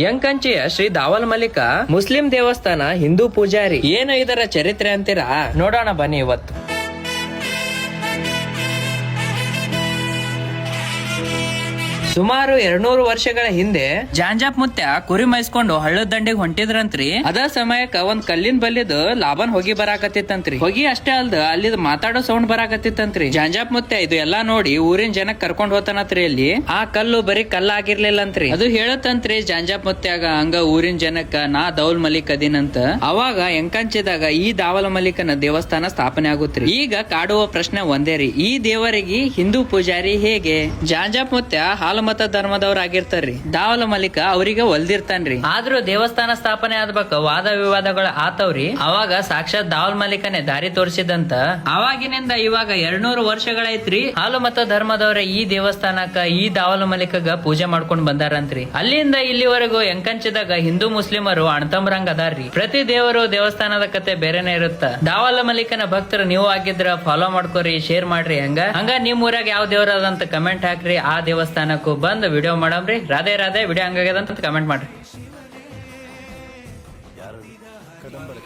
ಯಂಕಂಚಿಯ Shri Dawal Mallik Muslim ದೇವಸ್ಥಾನ ಹಿಂದೂ ಪೂಜಾರಿ. ಏನು ಇದರ ಚರಿತ್ರೆ ಅಂತೀರಾ? ನೋಡೋಣ ಬನ್ನಿ ಇವತ್ತು. ಸುಮಾರು ಎರಡ್ನೂರು ವರ್ಷಗಳ ಹಿಂದೆ ಜಾಂಜಾಪ್ ಮುತ್ಯ ಕುರಿ ಮೈಸ್ಕೊಂಡು ಹಳ್ಳದ ದಂಡಿಗೆ ಹೊಂಟಿದ್ರಂತ್ರಿ. ಅದ ಸಮಯಕ್ಕ ಒಂದ್ ಕಲ್ಲಿನ ಬಲ್ಲಿದ ಲಾಭನ್ ಹೋಗಿ ಬರಾಕತ್ತಿತ್ತಂತ್ರಿ. ಹೋಗಿ ಅಷ್ಟೇ ಅಲ್ದ ಅಲ್ಲಿ ಮಾತಾಡೋ ಸೌಂಡ್ ಬರಾಕತ್ತಿತ್ತಂತ್ರಿ. ಜಾಂಜಾಪ್ ಮುತ್ಯ ಇದು ಎಲ್ಲಾ ನೋಡಿ ಊರಿನ ಜನಕ್ ಕರ್ಕೊಂಡ್ ಹೋತಾನತ್ರಿ ಅಲ್ಲಿ. ಆ ಕಲ್ಲು ಬರೀ ಕಲ್ಲ ಆಗಿರ್ಲಿಲ್ಲಂತ್ರಿ ಅದು ಹೇಳತ್ತಂತ್ರಿ ಜಾಂಜಾಪ್ ಮುತ್ಯಾಗ ಹಂಗ ಊರಿನ ಜನಕ್ಕ ನಾ ದೌಲ್ ಮಲಿಕ್ ಅದಿನಂತ. ಅವಾಗ ಎಂಕಂಚಿದಾಗ ಈ ದಾವಲ ಮಲಿಕನ ದೇವಸ್ಥಾನ ಸ್ಥಾಪನೆ ಆಗುತ್ರಿ. ಈಗ ಕಾಡುವ ಪ್ರಶ್ನೆ ಒಂದೇ ರೀ ಈ ದೇವರಿಗೆ ಹಿಂದೂ ಪೂಜಾರಿ ಹೇಗೆ? ಜಾಂಜಾಪ್ ಮುತ್ಯ ಹಾಲಮತ ಧರ್ಮದವ್ರ ಆಗಿರ್ತಾರ್ರಿ ದಾವಲ ಮಲಿಕ ಅವರಿಗೆ ಒಲ್ದಿರ್ತಾನ್ರಿ. ಆದ್ರೂ ದೇವಸ್ಥಾನ ಸ್ಥಾಪನೆ ಆದ್ಬೇಕ ವಾದ ವಿವಾದಗಳು ಆತವ್ರಿ. ಅವಾಗ ಸಾಕ್ಷಾತ್ ದಾವಲ್ ಮಲಿಕನೇ ದಾರಿ ತೋರಿಸಿದಂತ. ಅವಾಗಿನಿಂದ ಇವಾಗ ಎರಡ್ನೂರು ವರ್ಷಗಳೈತ್ರಿ. ಹಾಲುಮತ ಧರ್ಮದವ್ರ ಈ ದೇವಸ್ಥಾನಕ್ಕ, ಈ ದಾವಲ ಮಲಿಕಗ ಪೂಜೆ ಮಾಡ್ಕೊಂಡ್ ಬಂದಾರಂತ್ರಿ. ಅಲ್ಲಿಂದ ಇಲ್ಲಿವರೆಗೂ ಎಂಕಂಚದಾಗ ಹಿಂದೂ ಮುಸ್ಲಿಮರು ಅಣ್ತಂಬ್ರಂಗ್ ಅದಾರ್ರಿ ಪ್ರತಿ ದೇವರು ದೇವಸ್ಥಾನದ ಕತೆ ಬೇರೆನೆ ಇರುತ್ತ. ದಾವಲ ಮಲಿಕನ ಭಕ್ತರು ನೀವು ಆಗಿದ್ರ ಫಾಲೋ ಮಾಡ್ಕೋರಿ ಶೇರ್ ಮಾಡ್ರಿ ಹಂಗ. ಹಂಗ ನಿಮ್ ಊರಾಗ ಯಾವ ದೇವರ ಅದಂತ ಕಮೆಂಟ್ ಹಾಕ್ರಿ. ಆ ದೇವಸ್ಥಾನಕ್ಕೂ ಬಂದು ವಿಡಿಯೋ ಮಾಡಮ್ರಿ. ರಾಧೆ ರಾಧೆ ವಿಡಿಯೋ ಹಂಗಾಗ್ಯದ ಅಂತ ಕಮೆಂಟ್ ಮಾಡ್ರಿ. ಕದಂಬರ